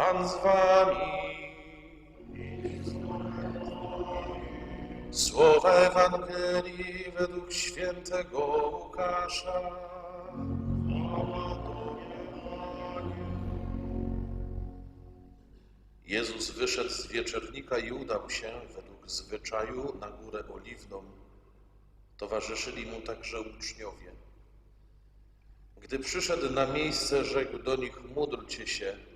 Pan z wami. Słowa Ewangelii według świętego Łukasza. Jezus wyszedł z wieczernika i udał się według zwyczaju na górę oliwną. Towarzyszyli mu także uczniowie. Gdy przyszedł na miejsce, rzekł do nich: Módlcie się,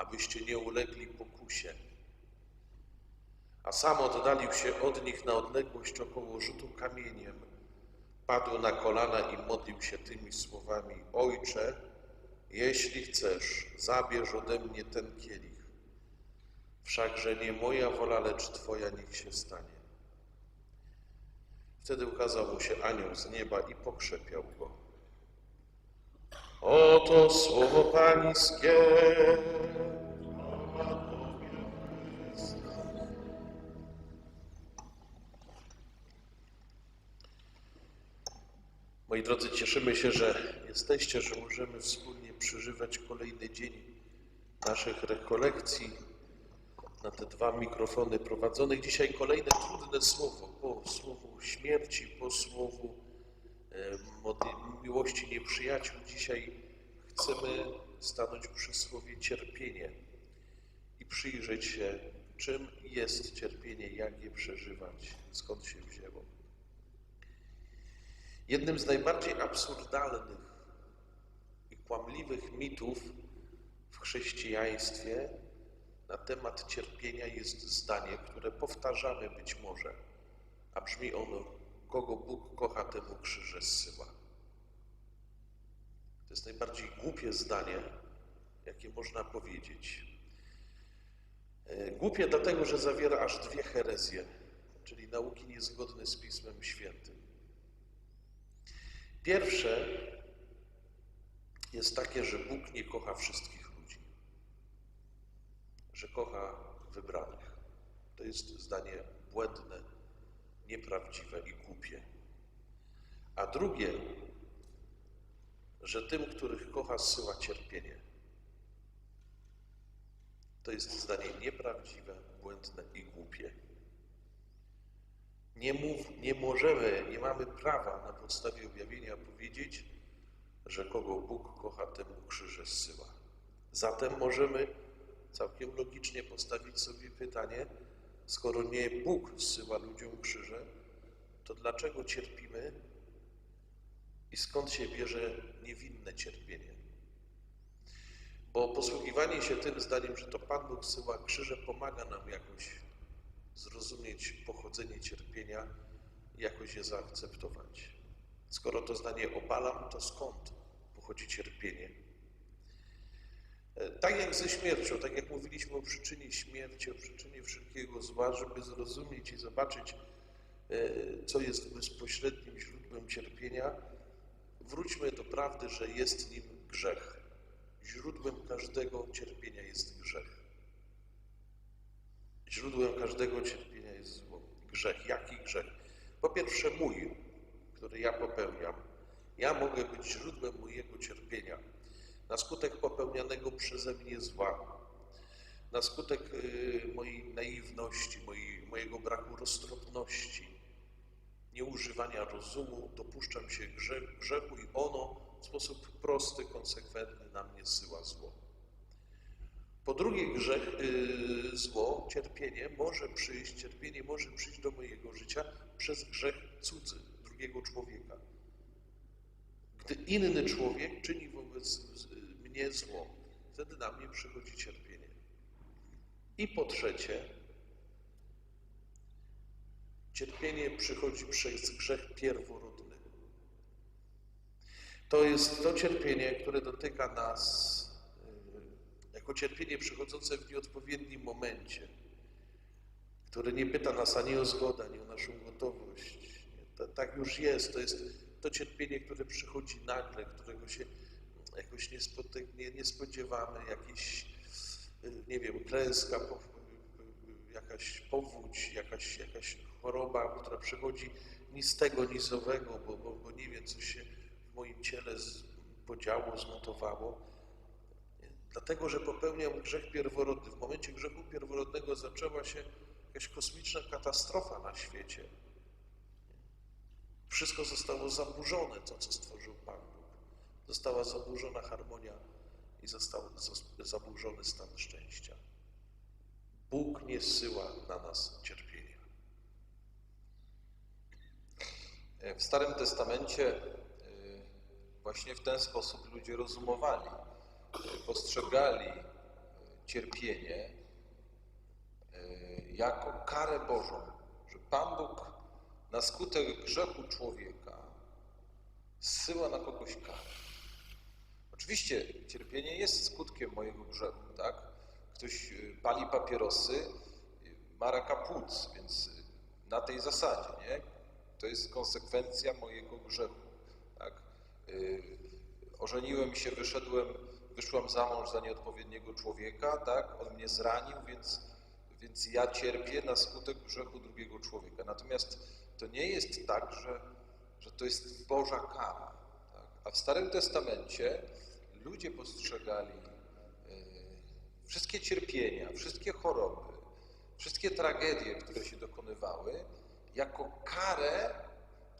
abyście nie ulegli pokusie. A sam oddalił się od nich na odległość około rzutu kamieniem. Padł na kolana i modlił się tymi słowami: Ojcze, jeśli chcesz, zabierz ode mnie ten kielich. Wszakże nie moja wola, lecz Twoja niech się stanie. Wtedy ukazał mu się anioł z nieba i pokrzepiał go. Oto słowo Pańskie. Moi drodzy, cieszymy się, że jesteście, że możemy wspólnie przeżywać kolejny dzień naszych rekolekcji na te dwa mikrofony prowadzonych. Dzisiaj kolejne trudne słowo, po słowu śmierci, po słowu miłości nieprzyjaciół. Dzisiaj chcemy stanąć przy słowie cierpienie i przyjrzeć się, czym jest cierpienie, jak je przeżywać, skąd się wzięło. Jednym z najbardziej absurdalnych i kłamliwych mitów w chrześcijaństwie na temat cierpienia jest zdanie, które powtarzamy być może, a brzmi ono: Kogo Bóg kocha, temu krzyże zsyła. To jest najbardziej głupie zdanie, jakie można powiedzieć. E, Głupie dlatego, że zawiera aż dwie herezje, czyli nauki niezgodne z Pismem Świętym. Pierwsze jest takie, że Bóg nie kocha wszystkich ludzi, że kocha wybranych. To jest zdanie błędne, nieprawdziwe i głupie. A drugie, że tym, których kocha, zsyła cierpienie. To jest zdanie nieprawdziwe, błędne i głupie. Nie, mów, nie możemy, nie mamy prawa na podstawie objawienia powiedzieć, że kogo Bóg kocha, temu krzyże zsyła. Zatem możemy całkiem logicznie postawić sobie pytanie, skoro nie Bóg zsyła ludziom krzyże, to dlaczego cierpimy i skąd się bierze niewinne cierpienie? Bo posługiwanie się tym zdaniem, że to Pan Bóg zsyła krzyże, pomaga nam jakoś zrozumieć pochodzenie cierpienia i jakoś je zaakceptować. Skoro to zdanie obalam, to skąd pochodzi cierpienie? E, Tak jak ze śmiercią, tak jak mówiliśmy o przyczynie śmierci, o przyczynie wszelkiego zła, żeby zrozumieć i zobaczyć, e, co jest bezpośrednim źródłem cierpienia, wróćmy do prawdy, że jest nim grzech. Źródłem każdego cierpienia jest grzech. Źródłem każdego cierpienia jest zło. Grzech. Jaki grzech? Po pierwsze mój, który ja popełniam. Ja mogę być źródłem mojego cierpienia na skutek popełnianego przeze mnie zła, na skutek y, mojej naiwności, mojej, mojego braku roztropności, nieużywania rozumu, dopuszczam się grzech, grzechu i ono w sposób prosty, konsekwentny na mnie zsyła zło. Po drugie, grzech, yy, zło, cierpienie może przyjść, cierpienie może przyjść do mojego życia przez grzech cudzy, drugiego człowieka. Gdy inny człowiek czyni wobec mnie zło, wtedy na mnie przychodzi cierpienie. I po trzecie, cierpienie przychodzi przez grzech pierworodny. To jest to cierpienie, które dotyka nas y, jako cierpienie przychodzące w nieodpowiednim momencie, które nie pyta nas ani o zgodę, ani o naszą gotowość. Nie, to, tak już jest. To jest to cierpienie, które przychodzi nagle, którego się jakoś nie, nie, spodziewamy, jakiś, nie wiem, klęska, jakaś powódź, jakaś, jakaś choroba, która przychodzi ni z tego, ni z owego, bo, bo, bo nie wiem, co się w moim ciele z, podziało, zmutowało. Dlatego, że popełniał grzech pierworodny. W momencie grzechu pierworodnego zaczęła się jakaś kosmiczna katastrofa na świecie. Wszystko zostało zaburzone, to co stworzył. Została zaburzona harmonia i został zos- zaburzony stan szczęścia. Bóg nie zsyła na nas cierpienia. W Starym Testamencie y, właśnie w ten sposób ludzie rozumowali, y, postrzegali cierpienie jako karę Bożą, że Pan Bóg na skutek grzechu człowieka zsyła na kogoś karę. Oczywiście cierpienie jest skutkiem mojego grzechu, tak? Ktoś y, pali papierosy, y, ma raka płuc, więc y, na tej zasadzie, nie? To jest konsekwencja mojego grzechu, tak? Ożeniłem się, wyszedłem, wyszłam za mąż za nieodpowiedniego człowieka, tak? On mnie zranił, więc, więc ja cierpię na skutek grzechu drugiego człowieka. Natomiast to nie jest tak, że, że to jest Boża kara. Tak? A w Starym Testamencie ludzie postrzegali y, wszystkie cierpienia, wszystkie choroby, wszystkie tragedie, które się dokonywały, jako karę,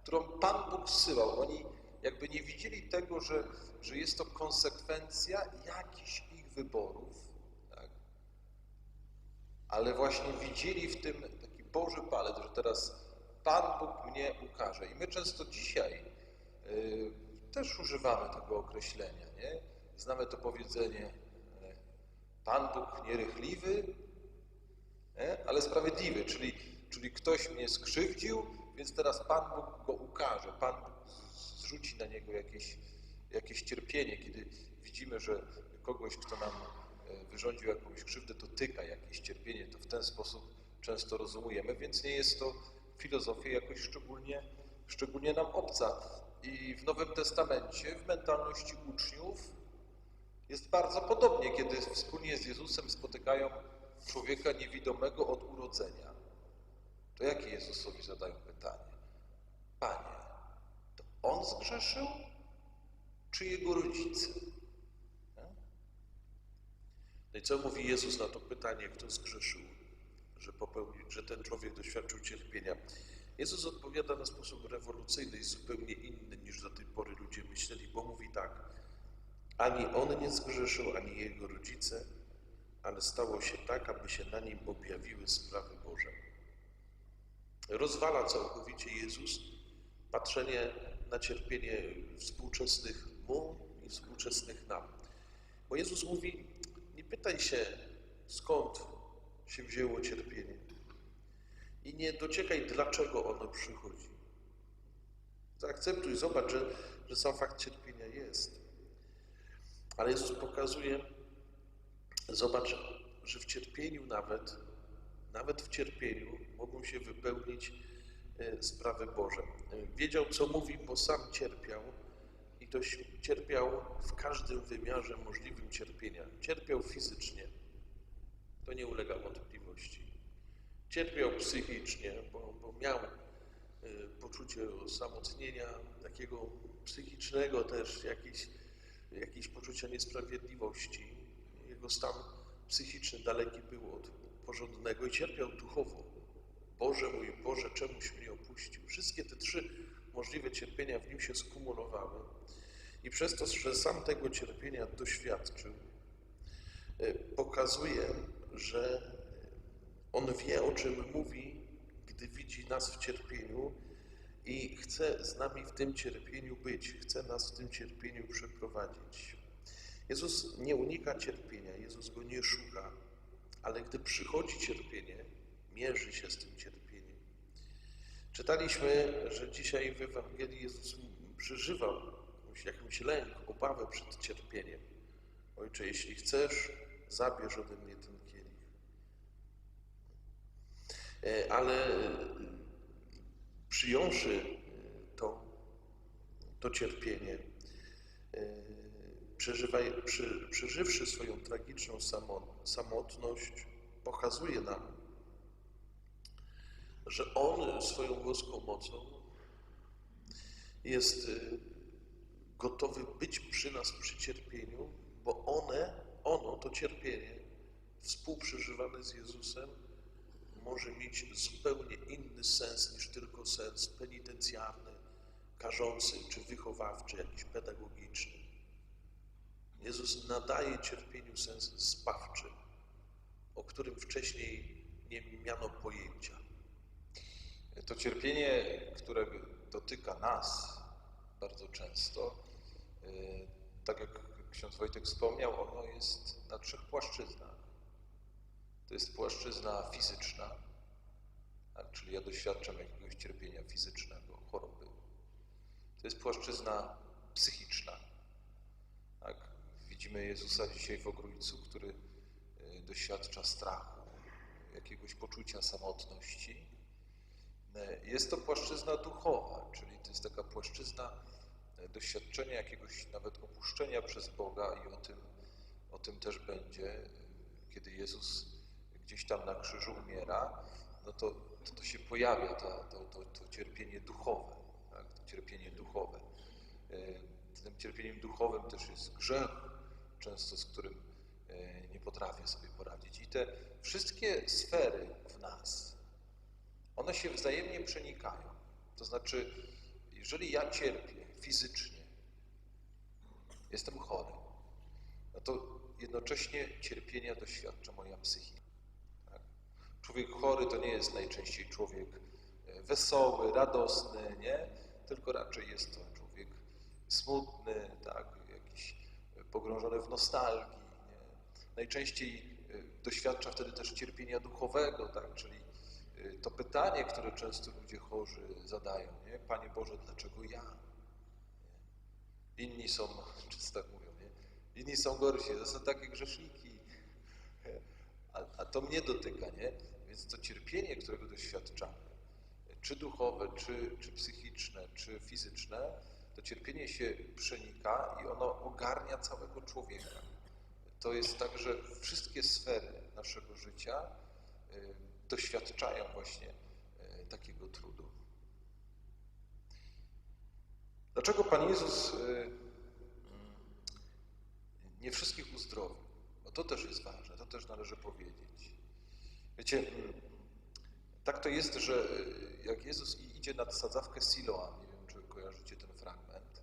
którą Pan Bóg zsyłał. Oni jakby nie widzieli tego, że, że jest to konsekwencja jakichś ich wyborów, tak? ale właśnie widzieli w tym taki Boży palec, że teraz Pan Bóg mnie ukaże. I my często dzisiaj y, też używamy tego określenia, nie? Znamy to powiedzenie, y, Pan Bóg nierychliwy, nie? ale sprawiedliwy, czyli, czyli ktoś mnie skrzywdził, więc teraz Pan Bóg go ukaże, Pan Bóg zrzuci na niego jakieś, jakieś cierpienie, kiedy widzimy, że kogoś, kto nam e, wyrządził jakąś krzywdę, to tyka jakieś cierpienie, to w ten sposób często rozumujemy, więc nie jest to filozofia jakoś szczególnie, szczególnie nam obca. I w Nowym Testamencie, w mentalności uczniów, jest bardzo podobnie, kiedy wspólnie z Jezusem spotykają człowieka niewidomego od urodzenia. To jakie Jezusowi zadają pytanie? Panie, to on zgrzeszył, czy jego rodzice? No i co mówi Jezus na to pytanie, kto zgrzeszył, że, popełnił, że ten człowiek doświadczył cierpienia? Jezus odpowiada na sposób rewolucyjny i zupełnie inny niż do tej pory ludzie myśleli, bo mówi tak, ani on nie zgrzeszył, ani jego rodzice, ale stało się tak, aby się na nim objawiły sprawy Boże. Rozwala całkowicie Jezus patrzenie na cierpienie współczesnych mu i współczesnych nam. Bo Jezus mówi, nie pytaj się, skąd się wzięło cierpienie. I nie dociekaj, dlaczego ono przychodzi. Zaakceptuj, zobacz, że, że sam fakt cierpienia jest. Ale Jezus pokazuje, zobacz, że w cierpieniu nawet, nawet w cierpieniu mogą się wypełnić e, sprawy Boże. Wiedział, co mówi, bo sam cierpiał i to cierpiał w każdym wymiarze możliwym cierpienia. Cierpiał fizycznie, to nie ulega wątpliwości. Cierpiał psychicznie, bo, bo miał e, poczucie osamotnienia, takiego psychicznego też, jakieś, jakieś poczucia niesprawiedliwości. Jego stan psychiczny daleki był od porządnego i cierpiał duchowo. Boże mój Boże, czemuś mnie opuścił? Wszystkie te trzy możliwe cierpienia w nim się skumulowały. I przez to, że sam tego cierpienia doświadczył, e, pokazuje, że on wie, o czym mówi, gdy widzi nas w cierpieniu i chce z nami w tym cierpieniu być, chce nas w tym cierpieniu przeprowadzić. Jezus nie unika cierpienia, Jezus go nie szuka, ale gdy przychodzi cierpienie, mierzy się z tym cierpieniem. Czytaliśmy, że dzisiaj w Ewangelii Jezus przeżywał jakąś, jakąś lęk, obawę przed cierpieniem. Ojcze, jeśli chcesz, zabierz ode mnie ten kielich. E, Ale przyjąwszy e, to, to cierpienie, e, przeżywaj, przy, przeżywszy swoją tragiczną samo- samotność, pokazuje nam, że On swoją boską mocą jest e, gotowy być przy nas przy cierpieniu, bo one ono, to cierpienie, współprzeżywane z Jezusem, może mieć zupełnie inny sens niż tylko sens penitencjarny, karzący, czy wychowawczy, jakiś pedagogiczny. Jezus nadaje cierpieniu sens zbawczy, o którym wcześniej nie miano pojęcia. To cierpienie, które dotyka nas bardzo często, y, tak jak ksiądz Wojtek wspomniał, ono jest na trzech płaszczyznach. To jest płaszczyzna fizyczna, tak, czyli ja doświadczam jakiegoś cierpienia fizycznego, choroby. To jest płaszczyzna psychiczna. Tak? Widzimy Jezusa dzisiaj w Ogrójcu, który y, doświadcza strachu, jakiegoś poczucia samotności. Y, Jest to płaszczyzna duchowa, czyli to jest taka płaszczyzna y, doświadczenia jakiegoś nawet opuszczenia przez Boga i o tym, o tym też będzie, kiedy Jezus gdzieś tam na krzyżu umiera, no to, to, to się pojawia ta, to, to, to cierpienie duchowe, tak? to cierpienie duchowe. Y, Tym cierpieniem duchowym też jest grzech, często z którym y, nie potrafię sobie poradzić. I te wszystkie sfery w nas, one się wzajemnie przenikają. To znaczy, jeżeli ja cierpię fizycznie, jestem chory, no to jednocześnie cierpienia doświadcza moja psychika. Człowiek chory to nie jest najczęściej człowiek e, wesoły, radosny, nie? Tylko raczej jest to człowiek smutny, tak? jakiś e, pogrążony w nostalgii. Nie? Najczęściej e, doświadcza wtedy też cierpienia duchowego, tak? czyli to pytanie, które często ludzie chorzy zadają, nie? Panie Boże, dlaczego ja? Inni są, często tak mówią, nie? inni są gorsi, to są takie grzeszniki, a, to mnie dotyka, nie? Więc to cierpienie, którego doświadczamy, czy duchowe, czy, czy psychiczne, czy fizyczne, to cierpienie się przenika i ono ogarnia całego człowieka. To jest tak, że wszystkie sfery naszego życia y, doświadczają właśnie y, takiego trudu. Dlaczego Pan Jezus y, nie wszystkich uzdrowił? To też jest ważne, to też należy powiedzieć. Wiecie, mm, tak to jest, że y, jak Jezus idzie nad sadzawkę Siloam, nie wiem, czy kojarzycie ten fragment,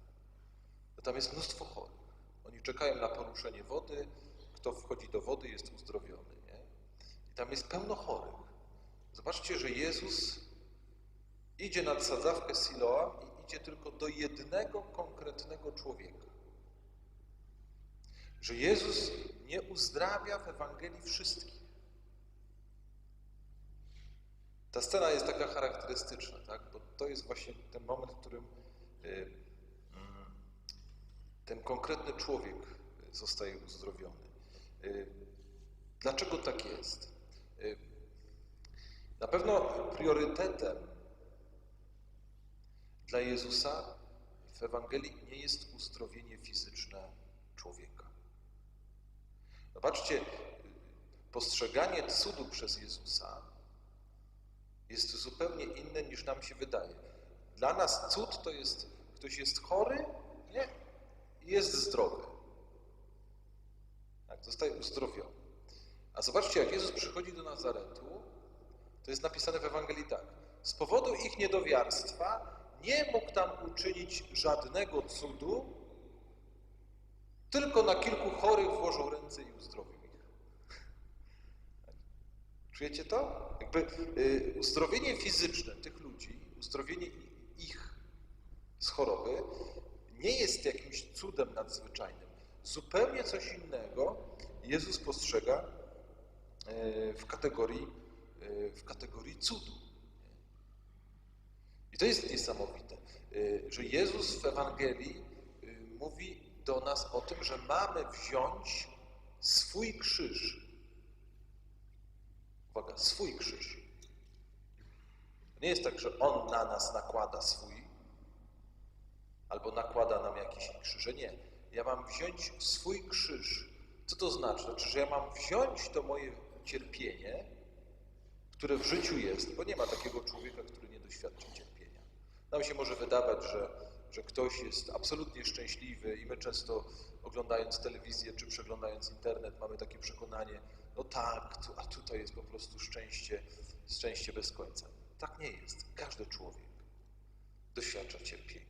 to tam jest mnóstwo chorych. Oni czekają na poruszenie wody, kto wchodzi do wody jest uzdrowiony, nie? I tam jest pełno chorych. Zobaczcie, że Jezus idzie nad sadzawkę Siloam i idzie tylko do jednego konkretnego człowieka. Że Jezus nie uzdrawia w Ewangelii wszystkich. Ta scena jest taka charakterystyczna, tak? bo to jest właśnie ten moment, w którym y, mm, ten konkretny człowiek zostaje uzdrowiony. Y, Dlaczego tak jest? Y, Na pewno priorytetem dla Jezusa w Ewangelii nie jest uzdrowienie fizyczne człowieka. Zobaczcie, postrzeganie cudu przez Jezusa jest zupełnie inne niż nam się wydaje. Dla nas cud to jest, ktoś jest chory nie? i jest zdrowy. Tak, zostaje uzdrowiony. A zobaczcie, jak Jezus przychodzi do Nazaretu, to jest napisane w Ewangelii tak. Z powodu ich niedowiarstwa nie mógł tam uczynić żadnego cudu, tylko na kilku chorych włożył ręce i uzdrowił ich. Czujecie to? Jakby y, uzdrowienie fizyczne tych ludzi, uzdrowienie ich z choroby nie jest jakimś cudem nadzwyczajnym. Zupełnie coś innego Jezus postrzega y, w kategorii, y, w kategorii cudu. I to jest niesamowite, że Jezus w Ewangelii mówi do nas o tym, że mamy wziąć swój krzyż Uwaga, swój krzyż. Nie jest tak, że On na nas nakłada swój, albo nakłada nam jakieś krzyże. Nie. Ja mam wziąć swój krzyż. Co to znaczy? Znaczy, że ja mam wziąć to moje cierpienie, które w życiu jest, bo nie ma takiego człowieka, który nie doświadczy cierpienia. Nam się może wydawać, że że ktoś jest absolutnie szczęśliwy i my często oglądając telewizję czy przeglądając internet mamy takie przekonanie, no tak, a tutaj jest po prostu szczęście, szczęście bez końca. Tak nie jest. Każdy człowiek doświadcza cierpienia.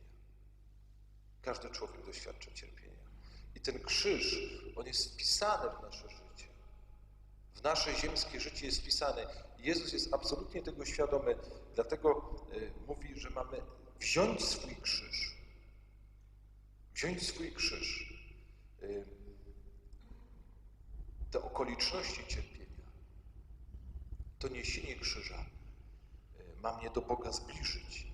Każdy człowiek doświadcza cierpienia. I ten krzyż, on jest wpisany w nasze życie. W nasze ziemskie życie jest wpisany. Jezus jest absolutnie tego świadomy, dlatego y, mówi, że mamy wziąć swój krzyż. Wziąć swój krzyż. Te okoliczności cierpienia, to niesienie krzyża y, ma mnie do Boga zbliżyć.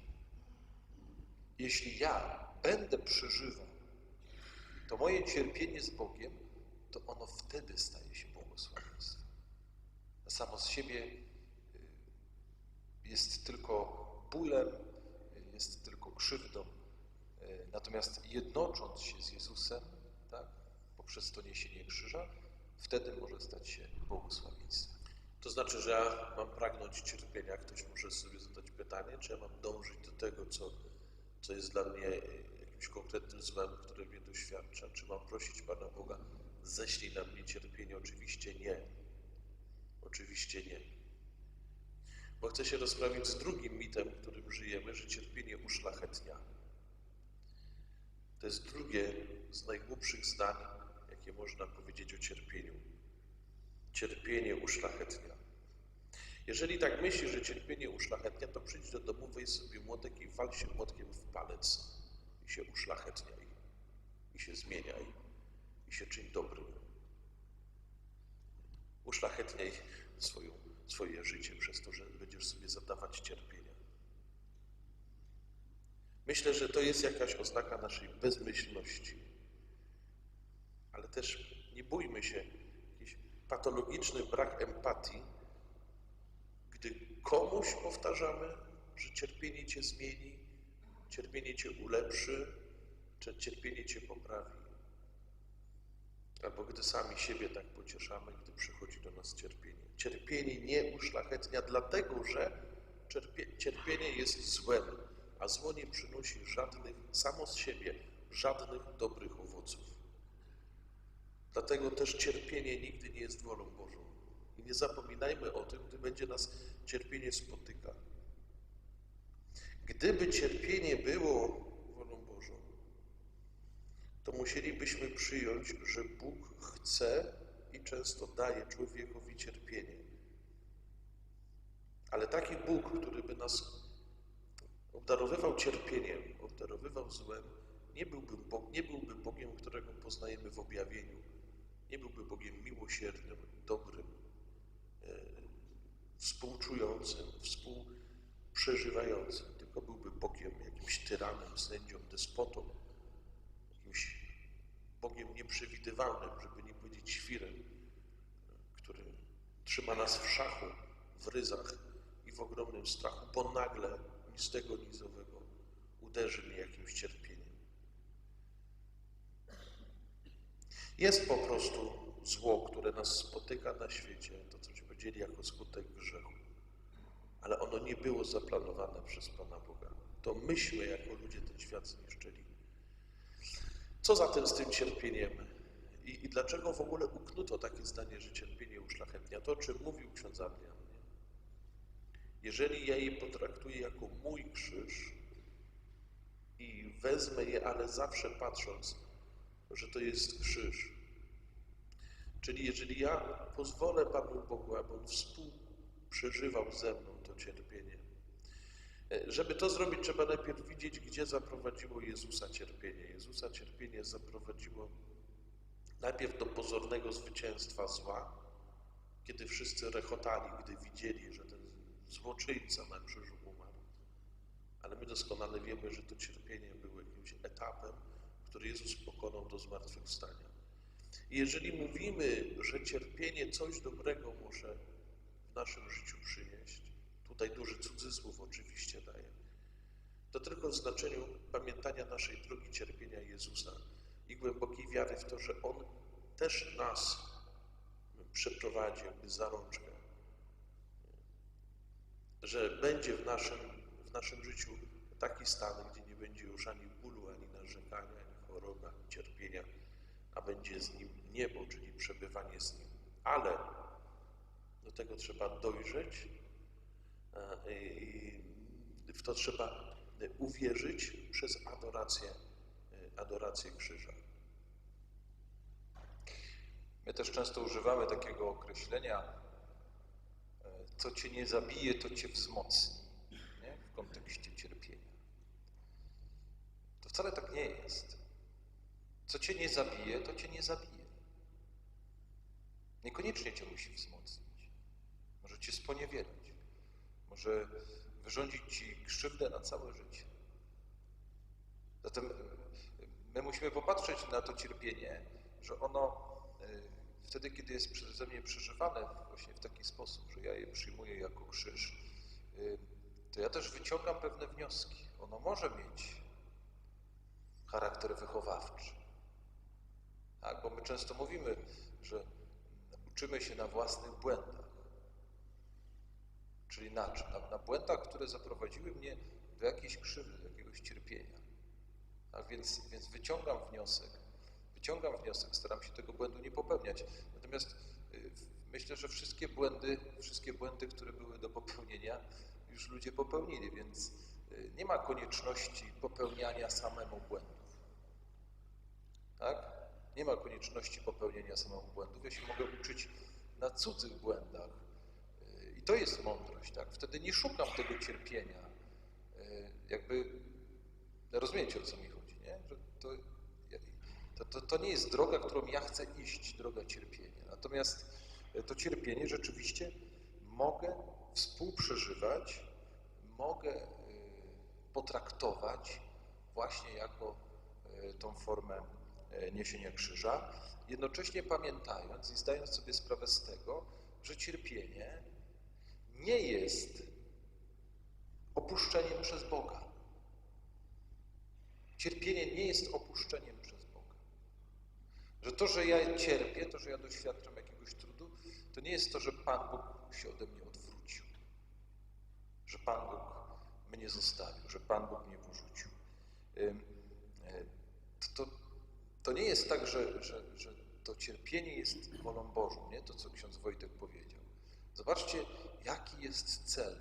Jeśli ja będę przeżywał to moje cierpienie z Bogiem, to ono wtedy staje się błogosławieństwem. Samo z siebie y, jest tylko bólem, jest tylko krzywdą. Y, Natomiast jednocząc się z Jezusem, tak, poprzez to niesienie krzyża, wtedy może stać się błogosławieństwem. To znaczy, że ja mam pragnąć cierpienia. Ktoś może sobie zadać pytanie, czy ja mam dążyć do tego, co, co jest dla mnie e, jakimś konkretnym złem, które mnie doświadcza. Czy mam prosić Pana Boga, ześlij na mnie cierpienie? Oczywiście nie. Oczywiście nie. Bo chcę się rozprawić z drugim mitem, którym żyjemy, że cierpienie uszlachetnia. To jest drugie z najgłupszych zdań, jakie można powiedzieć o cierpieniu. Cierpienie uszlachetnia. Jeżeli tak myślisz, że cierpienie uszlachetnia, to przyjdź do domu, weź sobie młotek i wal się młotkiem w palec i się uszlachetniaj, i się zmieniaj, i się czyń dobrym. Uszlachetniaj swoją, swoje życie przez to, że będziesz sobie zadawać cierpienia. Myślę, że to jest jakaś oznaka naszej bezmyślności, ale też nie bójmy się, jakiś patologiczny brak empatii, gdy komuś powtarzamy, że cierpienie cię zmieni, cierpienie cię ulepszy, czy cierpienie cię poprawi. Albo gdy sami siebie tak pocieszamy, gdy przychodzi do nas cierpienie. Cierpienie nie uszlachetnia, dlatego że cierpie, cierpienie jest złem, a zło nie przynosi żadnych, samo z siebie, żadnych dobrych owoców. Dlatego też cierpienie nigdy nie jest wolą Bożą. I nie zapominajmy o tym, gdy będzie nas cierpienie spotyka. Gdyby cierpienie było to musielibyśmy przyjąć, że Bóg chce i często daje człowiekowi cierpienie. Ale taki Bóg, który by nas obdarowywał cierpieniem, obdarowywał złem, nie byłby, nie byłby Bogiem, którego poznajemy w objawieniu. Nie byłby Bogiem miłosiernym, dobrym, e, współczującym, współprzeżywającym, tylko byłby Bogiem jakimś tyranem, sędzią, despotą, jakimś Bogiem nieprzewidywalnym, żeby nie powiedzieć świrem, który trzyma nas w szachu, w ryzach i w ogromnym strachu, bo nagle ni z tego, ni z owego uderzy mnie jakimś cierpieniem. Jest po prostu zło, które nas spotyka na świecie, to cośmy powiedzieli, jako skutek grzechu. Ale ono nie było zaplanowane przez Pana Boga. To myśmy jako ludzie ten świat zniszczyli. Co zatem z tym cierpieniem? I, I dlaczego w ogóle uknuto takie zdanie, że cierpienie uszlachetnia? To, o czym mówił ksiądz Adrian. Jeżeli ja je potraktuję jako mój krzyż i wezmę je, ale zawsze patrząc, że to jest krzyż. Czyli jeżeli ja pozwolę Panu Bogu, aby On współprzeżywał ze mną to cierpienie. Żeby to zrobić, trzeba najpierw widzieć, gdzie zaprowadziło Jezusa cierpienie. Jezusa cierpienie zaprowadziło najpierw do pozornego zwycięstwa zła, kiedy wszyscy rechotali, gdy widzieli, że ten złoczyńca na krzyżu umarł. Ale my doskonale wiemy, że to cierpienie było jakimś etapem, który Jezus pokonał do zmartwychwstania. I jeżeli mówimy, że cierpienie coś dobrego może w naszym życiu przynieść, tutaj duży cudzysłów oczywiście daje, to tylko w znaczeniu pamiętania naszej drogi cierpienia Jezusa i głębokiej wiary w to, że On też nas przeprowadzi jakby za rączkę, że będzie w naszym, w naszym życiu taki stan, gdzie nie będzie już ani bólu, ani narzekania, ani choroby, ani cierpienia, a będzie z nim niebo, czyli przebywanie z nim. Ale do tego trzeba dojrzeć w to trzeba uwierzyć przez adorację, e, adorację krzyża. My też często używamy takiego określenia, e, co cię nie zabije, to cię wzmocni, nie? w kontekście cierpienia. To wcale tak nie jest. Co cię nie zabije, to cię nie zabije. Niekoniecznie cię musi wzmocnić. Może cię sponiewierać. Może wyrządzić ci krzywdę na całe życie. Zatem e, my musimy popatrzeć na to cierpienie, że ono e, wtedy, kiedy jest przeze mnie przeżywane właśnie w taki sposób, że ja je przyjmuję jako krzyż, e, to ja też wyciągam pewne wnioski. Ono może mieć charakter wychowawczy. Tak, bo my często mówimy, że uczymy się na własnych błędach. Czyli na czym? Na, na błędach, które zaprowadziły mnie do jakiejś krzywdy, do jakiegoś cierpienia. Tak więc, więc wyciągam wniosek, wyciągam wniosek, staram się tego błędu nie popełniać. Natomiast y, myślę, że wszystkie błędy, wszystkie błędy, które były do popełnienia, już ludzie popełnili, więc y, nie ma konieczności popełniania samemu błędów. Tak? Nie ma konieczności popełnienia samemu błędów. Ja się mogę uczyć na cudzych błędach. To jest mądrość, tak? Wtedy nie szukam tego cierpienia. Y, Jakby rozumiecie o co mi chodzi, nie? Że to, to, to, to nie jest droga, którą ja chcę iść, droga cierpienia. Natomiast y, to cierpienie rzeczywiście mogę współprzeżywać, mogę y, potraktować właśnie jako tą formę niesienia krzyża, jednocześnie pamiętając i zdając sobie sprawę z tego, że cierpienie nie jest opuszczeniem przez Boga. Cierpienie nie jest opuszczeniem przez Boga. Że to, że ja cierpię, to, że ja doświadczam jakiegoś trudu, to nie jest to, że Pan Bóg się ode mnie odwrócił. Że Pan Bóg mnie zostawił, że Pan Bóg mnie porzucił. Ym, e, To, to, to nie jest tak, że, że, że to cierpienie jest wolą Bożą, nie? To, co ksiądz Wojtek powiedział. Zobaczcie, jaki jest cel.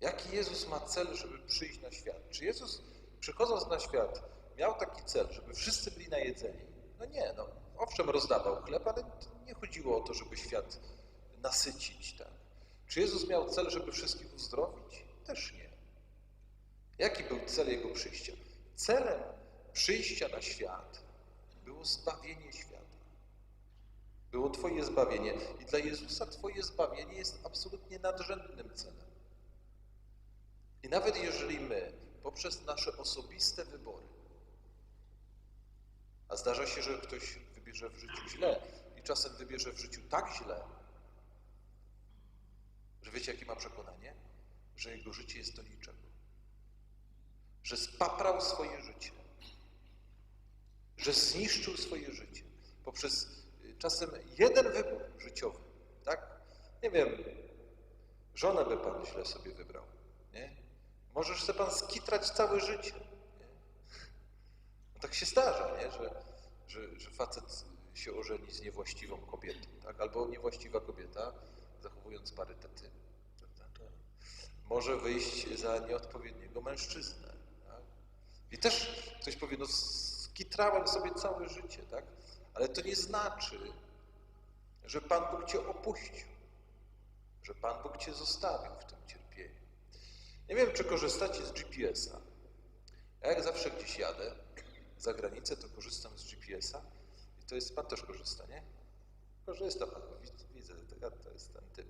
Jaki Jezus ma cel, żeby przyjść na świat? Czy Jezus, przychodząc na świat, miał taki cel, żeby wszyscy byli najedzeni? No nie, no owszem, rozdawał chleb, ale nie chodziło o to, żeby świat nasycić, tak? Czy Jezus miał cel, żeby wszystkich uzdrowić? Też nie. Jaki był cel Jego przyjścia? Celem przyjścia na świat było zbawienie świata. Było Twoje zbawienie. I dla Jezusa Twoje zbawienie jest absolutnie nadrzędnym celem. I nawet jeżeli my poprzez nasze osobiste wybory, a zdarza się, że ktoś wybierze w życiu źle i czasem wybierze w życiu tak źle, że wiecie, jakie ma przekonanie? Że jego życie jest do niczego. Że spaprał swoje życie. Że zniszczył swoje życie. Poprzez czasem jeden wybór życiowy, tak? Nie wiem, żonę by pan źle sobie wybrał, nie? Możesz sobie pan skitrać całe życie. Nie? No tak się zdarza, nie? Że, że, że facet się ożeni z niewłaściwą kobietą, tak? albo niewłaściwa kobieta, zachowując parytety, może wyjść za nieodpowiedniego mężczyznę. Tak? I też ktoś powie, no skitrałem sobie całe życie, tak? Ale to nie znaczy, że Pan Bóg cię opuścił, że Pan Bóg cię zostawił w tym cierpieniu. Nie wiem, czy korzystacie z GPS-a. Ja jak zawsze gdzieś jadę za granicę, to korzystam z GPS-a i to jest, pan też korzysta, nie? Korzysta pan, widzę, to, jest ten typ.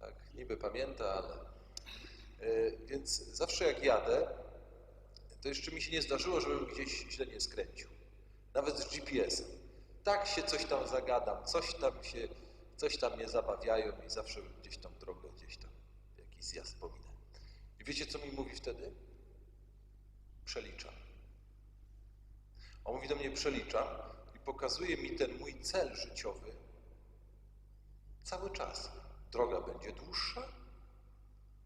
Tak, niby pamięta, ale... Yy, więc zawsze jak jadę, to jeszcze mi się nie zdarzyło, żebym gdzieś źle nie skręcił. Nawet z GPS-em. Tak się coś tam zagadam, coś tam się, coś tam mnie zabawiają i zawsze gdzieś tam drogę, gdzieś tam jakiś zjazd pominę. I wiecie, co mi mówi wtedy? Przeliczam. On mówi do mnie przeliczam i pokazuje mi ten mój cel życiowy cały czas. Droga będzie dłuższa,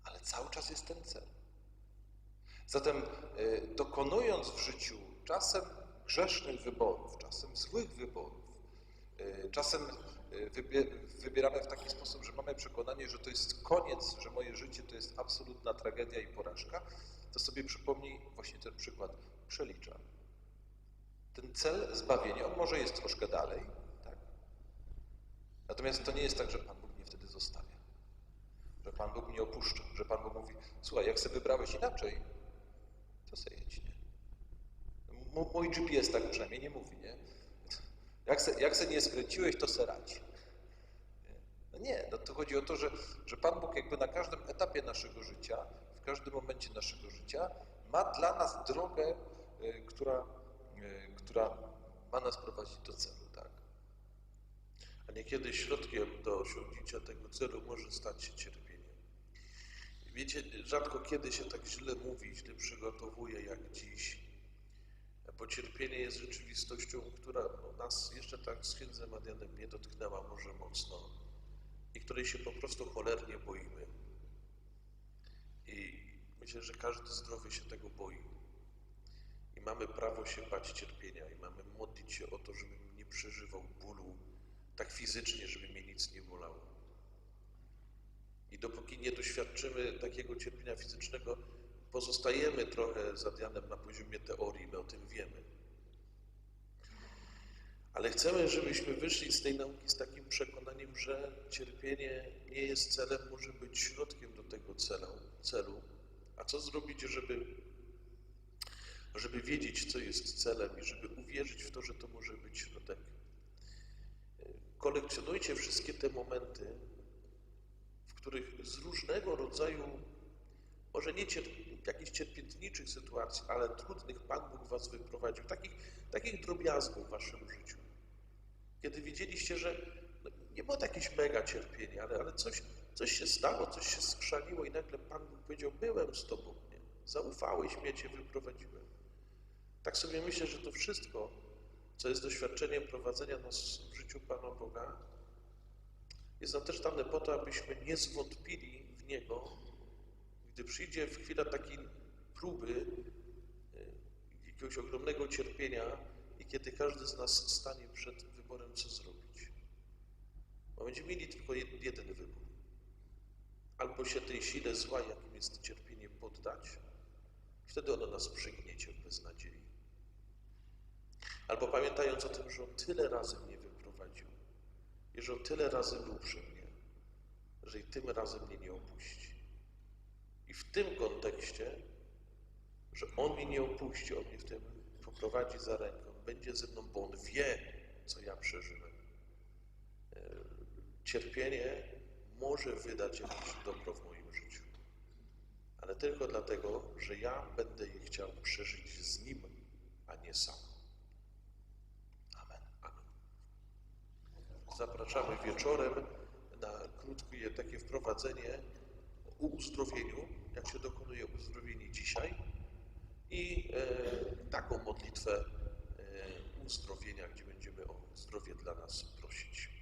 ale cały czas jest ten cel. Zatem y, dokonując w życiu czasem grzesznych wyborów, czasem złych wyborów, y, czasem wybie- wybieramy w taki sposób, że mamy przekonanie, że to jest koniec, że moje życie to jest absolutna tragedia i porażka, to sobie przypomnij właśnie ten przykład, przelicza. Ten cel zbawienia, on może jest troszkę dalej, tak? Natomiast to nie jest tak, że Pan Bóg mnie wtedy zostawia, że Pan Bóg mnie opuszcza, że Pan Bóg mówi, słuchaj, jak sobie wybrałeś inaczej, to sobie jedź, nie? Mój GPS tak przynajmniej nie mówi, nie? Jak se, jak se nie skręciłeś, to se radzi. No nie, no to chodzi o to, że, że Pan Bóg jakby na każdym etapie naszego życia, w każdym momencie naszego życia ma dla nas drogę, y, która, y, która ma nas prowadzić do celu, tak? A niekiedy środkiem do osiągnięcia tego celu może stać się cierpienie. Wiecie, rzadko kiedy się tak źle mówi, źle przygotowuje jak dziś, bo cierpienie jest rzeczywistością, która no, nas jeszcze tak z księdzem Adrianem nie dotknęła może mocno i której się po prostu cholernie boimy. I myślę, że każdy zdrowy się tego boi. I mamy prawo się bać cierpienia i mamy modlić się o to, żebym nie przeżywał bólu tak fizycznie, żeby mnie nic nie bolało. I dopóki nie doświadczymy takiego cierpienia fizycznego, pozostajemy trochę z Adrianem na poziomie teorii, my o tym wiemy. Ale chcemy, żebyśmy wyszli z tej nauki z takim przekonaniem, że cierpienie nie jest celem, może być środkiem do tego celu. celu. A co zrobić, żeby, żeby wiedzieć, co jest celem i żeby uwierzyć w to, że to może być środek? Kolekcjonujcie wszystkie te momenty, w których z różnego rodzaju, może nie cier- jakichś cierpiętniczych sytuacji, ale trudnych Pan Bóg Was wyprowadził, takich, takich drobiazgów w Waszym życiu. Kiedy widzieliście, że no, nie było to jakieś mega cierpienie, ale, ale coś, coś się stało, coś się skrzaniło i nagle Pan Bóg powiedział, byłem z Tobą, nie? zaufałeś mnie, Cię wyprowadziłem. Tak sobie myślę, że to wszystko, co jest doświadczeniem prowadzenia nas w życiu Pana Boga, jest nam też dane po to, abyśmy nie zwątpili w Niego, gdy przyjdzie w chwila takiej próby, e, jakiegoś ogromnego cierpienia i kiedy każdy z nas stanie przed wyborem, co zrobić. Bo będziemy mieli tylko jed- jeden wybór. Albo się tej sile zła, jakim jest cierpienie, poddać, wtedy ono nas przygniecie w beznadziei. Albo pamiętając o tym, że On tyle razy mnie wyprowadził i że On tyle razy był przy mnie, że i tym razem mnie nie opuści. I w tym kontekście, że On mnie nie opuści, On mnie w tym poprowadzi za ręką, będzie ze mną, bo On wie, co ja przeżyłem. E, Cierpienie może wydać jakieś dobro w moim życiu, ale tylko dlatego, że ja będę je chciał przeżyć z Nim, a nie sam. Amen. Amen. Zapraszamy wieczorem na krótkie takie wprowadzenie o uzdrowieniu, jak się dokonuje uzdrowienie dzisiaj i e, taką modlitwę e, uzdrowienia, gdzie będziemy o zdrowie dla nas prosić.